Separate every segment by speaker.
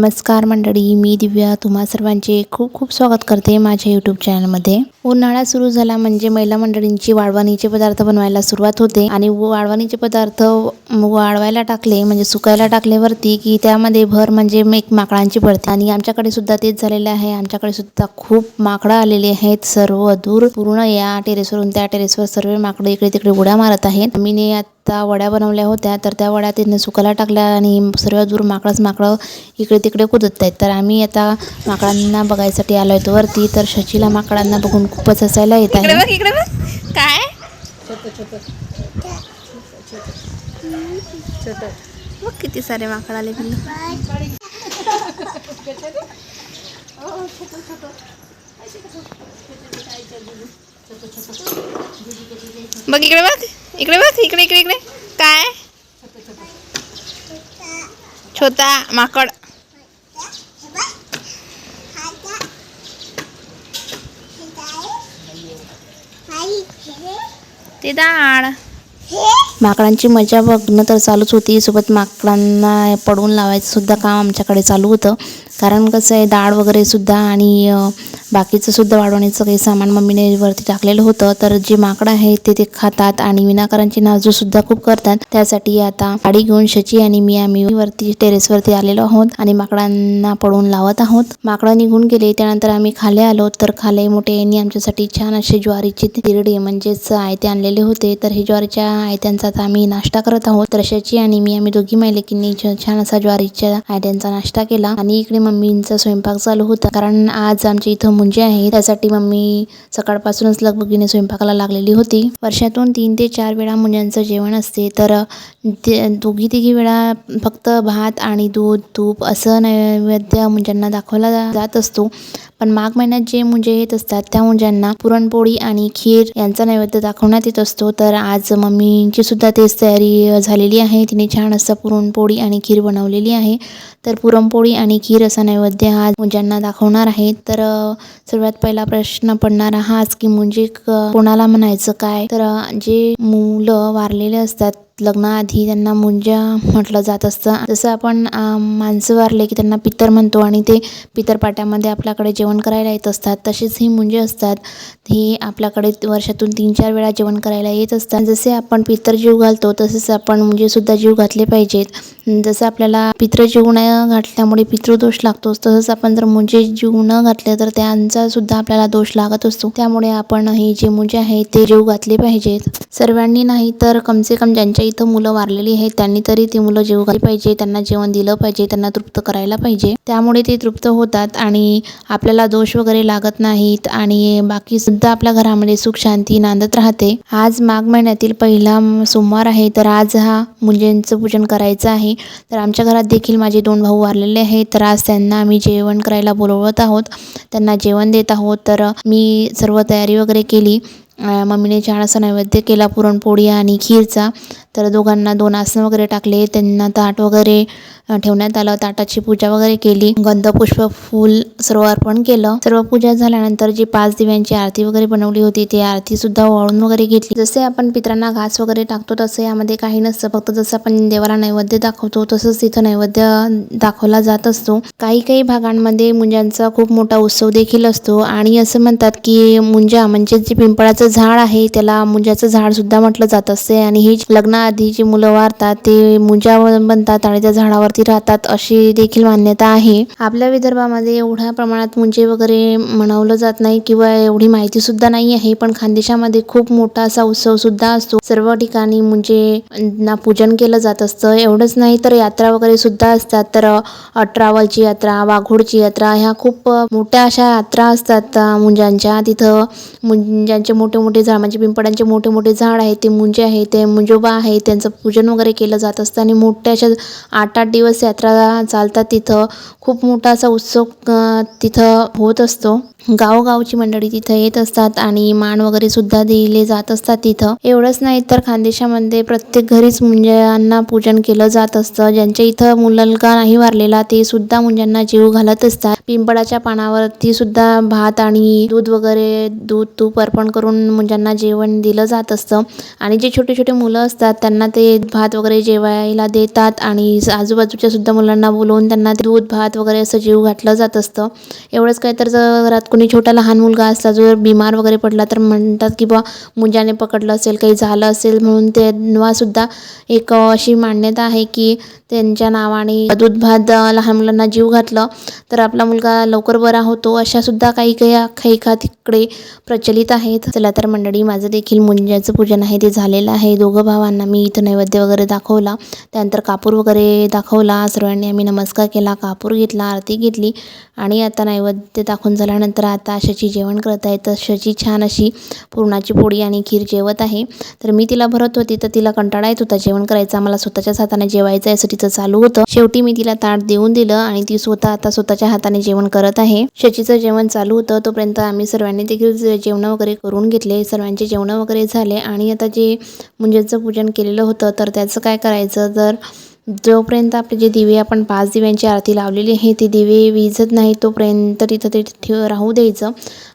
Speaker 1: नमस्कार मंडळी मी दिव्या. तुम्हा सर्वांचे खूप खूप स्वागत करते माझ्या यूट्यूब चॅनलमध्ये उन्हाळा सुरू झाला म्हणजे महिला मंडळींची वाळवणीचे पदार्थ बनवायला सुरुवात होते आणि वाळवणीचे पदार्थ वाळवायला टाकले म्हणजे सुकायला टाकल्यावरती की त्यामध्ये भर म्हणजे एक माकडांची पडते आणि आमच्याकडे सुद्धा तेच झालेले आहे. आमच्याकडे सुद्धा खूप माकडं आलेले आहेत. सर्व दूर पूर्ण या टेरेसवरून त्या टेरेसवर सर्व माकडं इकडे तिकडे उड्या मारत आहेत. मीने आता वड्या बनवल्या होत्या तर त्या वड्या तिने सुकायला टाकल्या आणि सर्व दूर माकडंच माकडं इकडे तिकडे कुदत आहेत तर आम्ही आता माकडांना बघायसाठी आलो होतो वरती तर शशीला माकडांना बघून खूपच हसायला येत
Speaker 2: इकडे
Speaker 1: आहे
Speaker 2: बघ इकडे बघ काय बघ किती सारे माकड आले पिल्लू बघ इकडे बघ. इकडे बघ. इकडे इकडे इकडे. काय? छोटा माकड. ते डाळ
Speaker 1: माकडांची मजा बघणं तर चालूच होती. सोबत माकडांना पडवून लावायचं सुद्धा काम आमच्याकडे चालू होतं. कारण कसं आहे डाळ वगैरे सुद्धा आणि बाकीचंसुद्धा बाकीचं सुद्धा वाढवण्याचं काही सामान मम्मीने वरती टाकलेलं होतं. तर जे माकडं आहेत ते ते खातात आणि विनाकारांची नाजूक सुद्धा खूप करतात. त्यासाठी आता गाडी घेऊन शची आणि मी आम्ही वरती टेरेसवरती आलेलो आहोत आणि माकडांना पळून लावत आहोत. माकडं निघून गेले त्यानंतर आम्ही खाले आलो. तर खाले मोठे यांनी आमच्यासाठी छान असे ज्वारीचे तिरडे म्हणजेच आयते आणलेले होते. तर हे ज्वारीच्या आयत्यांचा आता आम्ही नाश्ता करत आहोत. तर शची आणि मी आम्ही दोघी मायलेकींनी छ- छान असा ज्वारीच्या आयत्यांचा नाश्ता केला आणि इकडे मम्मींचा स्वयंपाक चालू होता. कारण आज आमच्या इथं मुंजे आहे. त्यासाठी मम्मी सकाळपासूनच लगबगीने स्वयंपाकाला लागलेली होती. वर्षातून तीन ते चार वेळा मुंज्यांचं जेवण असते. तर ते दोघी तिघी वेळा फक्त भात आणि दूध तूप असं नैवेद्य मुंज्यांना दाखवला जात असतो. पण माघ महिन्यात जे मुंजे येत असतात त्या मुंज्यांना पुरणपोळी आणि खीर यांचा नैवेद्य दाखवण्यात येत असतो. तर आज मम्मींची सुद्धा तेच तयारी झालेली आहे. तिने छान असं पुरणपोळी आणि खीर बनवलेली आहे. तर पुरणपोळी आणि खीर असं नैवेद्य हा मुंज्यांना दाखवणार आहे. तर सर्वात पहिला प्रश्न पडणारा हाच की मुंजी कोणाला म्हणायचं काय? तर जे मुलं वारलेले असतात लग्नाआधी त्यांना मुंज्या म्हटलं जात असतं. जसं आपण माणसं वारले की त्यांना पितर म्हणतो आणि ते पितरपाट्यामध्ये आपल्याकडे जेवण करायला येत असतात. तसेच ही मुंजे असतात. ही आपल्याकडे वर्षातून तीन चार वेळा जेवण करायला येत असतात. जसे आपण पितर जीव घालतो तसेच आपण मुंजेसुद्धा जीव घातले पाहिजेत. जसं आपल्याला पित्र जीव न घातल्यामुळे पितृदोष लागतो तसंच आपण जर मुंजे जीव न घातले तर त्यांचा सुद्धा आपल्याला दोष लागत असतो. त्यामुळे आपण हे जे मुंजे आहेत ते जीव घातले पाहिजेत. सर्वांनी नाही तर कमसे कम ज्यांच्या इथं मुलं वारलेली आहेत. त्यांनी तरी ती मुलं जेव घातली पाहिजे. त्यांना जेवण दिलं पाहिजे. त्यांना तृप्त करायला पाहिजे. त्यामुळे ते तृप्त होतात आणि आपल्याला दोष वगैरे लागत नाहीत आणि बाकी सुद्धा आपल्या घरामध्ये सुख शांती नांदत राहते. आज माघ महिन्यातील पहिला सोमवार आहे. तर आज हा मुंजेंचं पूजन करायचं आहे. तर आमच्या घरात देखील माझे दोन भाऊ वारलेले आहेत. तर आज त्यांना आम्ही जेवण करायला बोलवत आहोत. त्यांना जेवण देत आहोत. तर मी सर्व तयारी वगैरे केली. मम्मीने छान असा नैवेद्य केला पुरणपोळी आणि खीरचा. तर दोघांना दोन आसनं वगैरे टाकले. त्यांना ताट वगैरे ठेवण्यात आलं. ताटाची पूजा वगैरे केली. गंध पुष्प फूल सर्व अर्पण केलं. सर्व पूजा झाल्यानंतर जी पाच दिव्यांची आरती वगैरे बनवली होती ती आरती सुद्धा ओवाळून वगैरे घेतली. जसे आपण पित्रांना घास वगैरे टाकतो तसं यामध्ये काही नसतं. फक्त जसं आपण देवाला नैवेद्य दाखवतो तसंच तिथं नैवेद्य दाखवला जात असतो. काही काही भागांमध्ये मुंजांचा खूप मोठा उत्सव देखील असतो. आणि असं म्हणतात की मुंजा म्हणजे जे पिंपळाचं झाड आहे त्याला मुंजाचं झाड सुद्धा म्हटलं जात असते आणि ही लग्नाआधी जी मुलं वारतात ते मुंजा बनतात आणि त्या झाडावरती राहतात अशी देखील मान्यता आहे. आपल्या विदर्भामध्ये एवढ्या प्रमाणात मुंजे वगैरे मनवलं जात नाही किंवा एवढी माहिती सुद्धा नाही आहे पण खानदेशामध्ये खूप मोठा असा उत्सव सुद्धा असतो. सर्व ठिकाणी मुंजे ना पूजन केलं जात असतं. एवढंच नाही तर यात्रा वगैरे सुद्धा असतात. तर अठरावलची यात्रा वाघोडची यात्रा ह्या खूप मोठ्या अशा यात्रा असतात मुंजांच्या तिथं मुंजांचे मोठे मोठे झाड म्हणजे पिंपळांचे मोठे मोठे झाड आहे ते मुंजे आहे ते मुंजोबा आहे त्यांचं पूजन वगैरे केलं जात असतं आणि मोठ्या अशा आठ आठ दिवस यात्रा चालतात तिथं. खूप मोठा असा उत्सव तिथं होत असतो. गावोगावची मंडळी तिथं येत असतात आणि मान वगैरे सुद्धा दिले जात असतात तिथं. एवढंच नाही तर खानदेशामध्ये प्रत्येक घरीच मुंज्यांना पूजन केलं जात असतं. ज्यांच्या इथं मुलगा नाही वारलेला ते सुद्धा मुंज्यांना जीव घालत असतात. पिंपळाच्या पानावरती सुद्धा भात आणि दूध वगैरे दूध तूप अर्पण करून मुंजांना जेवण दिलं जात असतं. आणि जे छोटे छोटे मुलं असतात त्यांना ते भात वगैरे जेवायला देतात आणि आजूबाजूच्या सुद्धा मुलांना बोलवून त्यांना दूध भात वगैरे असं जीव घातलं जात असतं. एवढंच काय तर जर घरात कोणी छोटा लहान मुलगा असला जो बिमार वगैरे पडला तर म्हणतात की बा मुंजाने पकडलं असेल काही झालं असेल म्हणून तेव्हासुद्धा एक अशी मान्यता आहे की त्यांच्या नावाने दूध भात लहान मुलांना जीव घातलं तर आपला मुलगा लवकर बरा होतो अशा सुद्धा काही काही आख्यायिका तिकडे प्रचलित आहेत. चला तर मंडळी माझं देखील मुंजाचं पूजन आहे ते झालेलं आहे. दोघं भावांना मी इथं नैवेद्य वगैरे दाखवला. त्यानंतर कापूर वगैरे दाखवला. सर्वांनी आम्ही नमस्कार केला कापूर घेतला आरती घेतली आणि आता नैवेद्य दाखवून झाल्यानंतर आता अशाची जेवण करत आहे. तर अशाची छान अशी पुरणाची पोळी आणि खीर जेवत आहे. तर मी तिला भरत होती तर तिला कंटाळा येत होता जेवण करायचा. मला स्वतःच्याच हाताने जेवायचं आहे असं तिचं चालू होतं. शेवटी मी तिला ताट देऊन दिलं आणि ती स्वतः आता स्वतःच्या हाताने जेवण करत आहे. शचीचं जेवण चालू होतं. तोपर्यंत आम्ही सर्वांनी देखील जेवण जेवणं वगैरे करून घेतले. सर्वांचे जेवणं वगैरे झाले आणि आता जे मुंजेचं पूजन केलेलं होतं तर त्याचं काय करायचं? तर जोपर्यंत आपले जे दिवे आपण पाच दिव्यांची आरती लावलेली आहे ते दिवे विझत नाही तोपर्यंत तिथं ते ठेव राहू द्यायचं.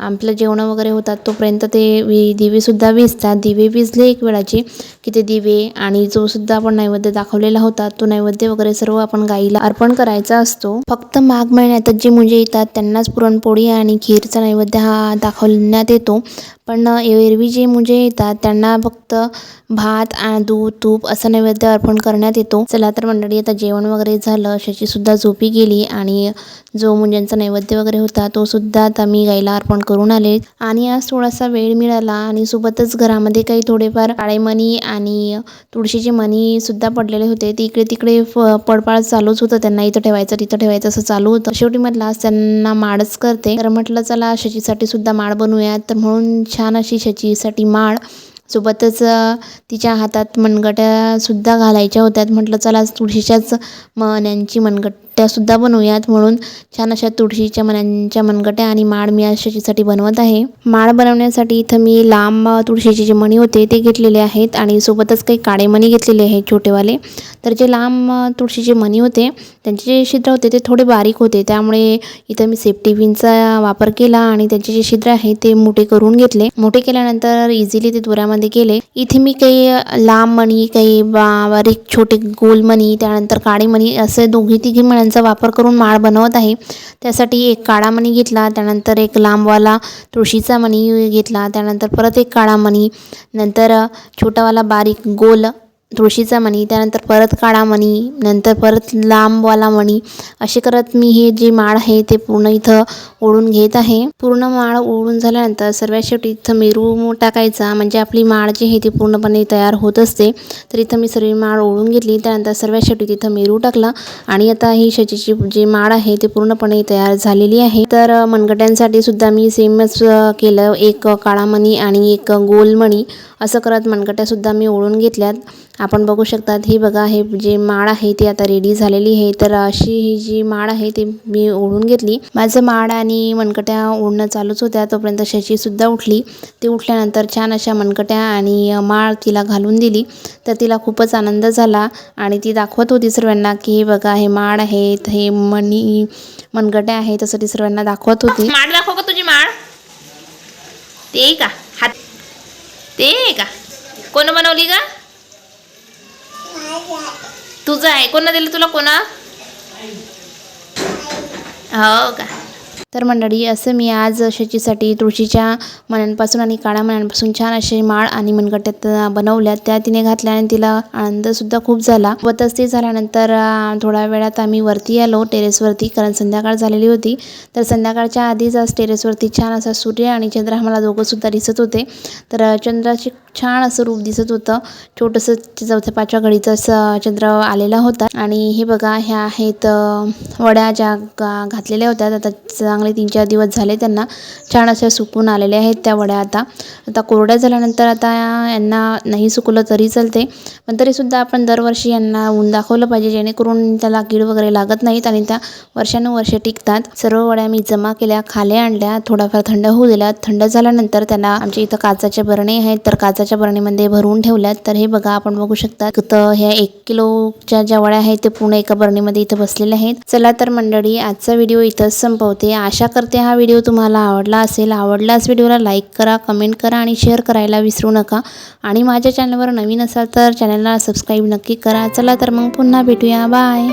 Speaker 1: आपलं जेवणं वगैरे होतात तोपर्यंत ते वि दिवेसुद्धा विजतात. दिवे विजले एक वेळाचे की ते दिवे आणि जो सुद्धा आपण नैवेद्य दाखवलेला होता तो नैवेद्य वगैरे सर्व आपण गाईला अर्पण करायचा असतो. फक्त माघ महिन्यातच जे मुंजे येतात त्यांनाच पुरणपोळी आणि खीरचा नैवेद्य हा दाखवण्यात येतो. पण एरवी जे मुंजे येतात त्यांना फक्त भात दूध तूप असं नैवेद्य अर्पण करण्यात येतो. चला तर मंडळी आता जेवण वगैरे झालं शची सुद्धा झोपी गेली आणि जो मुंज्यांचा नैवेद्य वगैरे होता तो सुद्धा आता मी गाईला अर्पण करून आले. आणि आज थोडासा वेळ मिळाला आणि सोबतच घरामध्ये काही थोडेफार काळे मणी आणि तुळशीचे मणी सुद्धा पडलेले होते. ते इकडे तिकडे फ- पडपाळ चालूच होतं. त्यांना इथं ठेवायचं तिथं ठेवायचं असं चालू होतं. शेवटी म्हटलं आज त्यांना माळच करते. तर म्हटलं चला शचीसाठी सुद्धा माळ बनवूयात. तर म्हणून छान अशी शचीसाठी माळ सोबतच तिच्या हातात मनगट्यासुद्धा घालायच्या होत्या. म्हटलं चला तुळशीच्याच मण्यांची मनगट्ट्यासुद्धा बनवूयात म्हणून छान अशा तुळशीच्या मण्यांच्या मनगट्या आणि माळ मी आज बनवत आहे. माळ बनवण्यासाठी इथं मी लांब तुळशीचे जे मणी होते ते घेतलेले आहेत आणि सोबतच काही काळे मणी घेतलेले आहेत छोटेवाले. तर जे लांब तुळशीचे मणी होते त्यांचे जे छिद्र होते ते थोडे बारीक होते. त्यामुळे इथं मी सेफ्टी पिनचा वापर केला आणि त्यांचे जे छिद्र आहे ते मोठे करून घेतले. मोठे केल्यानंतर इझिली ते दोऱ्यामध्ये केले इथे मी काही लांब मणी काही बा बारीक छोटे गोल मणी त्यानंतर काळे मणी असे दोघी तिघी मण्यांचा वापर करून माळ बनवत आहे. त्यासाठी एक काळा मणी घेतला त्यानंतर एक लांबवाला तुळशीचा मणी घेतला त्यानंतर परत एक काळा मणी नंतर छोटावाला बारीक गोल तुळशीचा मणी त्यानंतर परत काळा मणी नंतर परत लांबवाला मणी. असे करत मी हे जे माळ आहे ते पूर्ण इथं ओढून घेत आहे. पूर्ण माळ ओढून झाल्यानंतर सर्वात शेवटी इथं मेरू टाकायचा. म्हणजे आपली माळ जी आहे ती पूर्णपणे तयार होत असते. तर इथं मी सर्व माळ ओढून घेतली. त्यानंतर सर्वात शेवटी तिथं मेरू टाकला. आणि आता ही शचीची जी माळ आहे ती पूर्णपणे तयार झालेली आहे. तर मनगट्यांसाठी सुद्धा मी सेमच केलं. एक काळा मणी आणि एक गोल मणी. असं करत मनगट्यासुद्धा मी ओढून घेतल्यात. आपण बघू शकतात ही बघा हे जे माळ आहे ती आता रेडी झालेली आहे. तर अशी ही जी माळ आहे ती मी ओढून घेतली. माझं माळ आणि मनकट्या ओढणं चालूच होत्या. तोपर्यंत शशीसुद्धा उठली. ती उठल्यानंतर छान अशा मनकट्या आणि माळ तिला घालून दिली. तर तिला खूपच आनंद झाला आणि ती दाखवत होती सर्वांना की हे बघा हे माळ आहेत हे मणी मनगट्या आहेत तसं ती सर्वांना दाखवत होती.
Speaker 2: माळ दाखव का तुझी माळ? ते आहे का ते का कोण बनवली का तुझं आहे. कोणा दिलं तुला कोणा? हो का?
Speaker 1: तर मंडळी असं मी आज शेतीसाठी तुळशीच्या मण्यांपासून आणि काळ्या मण्यांपासून छान असे माळ आणि मनगट्यात बनवल्या. त्या तिने घातल्या आणि तिला आनंदसुद्धा खूप झाला. व ते झाल्यानंतर थोड्या वेळात आम्ही वरती आलो टेरेसवरती कारण संध्याकाळ झालेली होती. तर संध्याकाळच्या आधीच आज टेरेसवरती छान असा सूर्य आणि चंद्र आम्हाला दोघंसुद्धा दिसत होते. तर चंद्राची छान असं रूप दिसत होतं. छोटंसं चौथ्या पाचव्या घडीचं असं चंद्र आलेला होता. आणि हे बघा ह्या आहेत वड्या ज्या गा घातलेल्या होत्या. आता चांगले तीन चार दिवस झाले त्यांना. छान अशा सुकून आलेल्या आहेत त्या वड्या आता. आता कोरड्या झाल्यानंतर आता यांना नाही सुकवलं तरी चालते पण तरीसुद्धा आपण दरवर्षी यांना ऊन दाखवलं पाहिजे जेणेकरून त्याला कीड वगैरे लागत नाहीत आणि त्या वर्षानुवर्षे टिकतात. सर्व वड्या मी जमा केल्या खाले आणल्या थोडाफार थंड होऊ दिल्या थंड झाल्यानंतर त्यांना आमच्या इथं काचाचे बरणे आहेत. तर काच काचाच्या बरणीमध्ये भरून ठेवल्यात तर हे बघा आपण बघू शकता तर ह्या एक किलोच्या ज्या वड्या आहेत ते पूर्ण एका बरणीमध्ये इथं बसलेल्या आहेत. चला तर मंडळी आजचा व्हिडिओ इथंच संपवते. आशा करते हा व्हिडिओ तुम्हाला आवडला असेल. आवडलाच व्हिडिओला लाईक करा कमेंट करा आणि शेअर करायला विसरू नका. आणि माझ्या चॅनलवर नवीन असाल तर चॅनलला सबस्क्राईब नक्की करा. चला तर मग पुन्हा भेटूया. बाय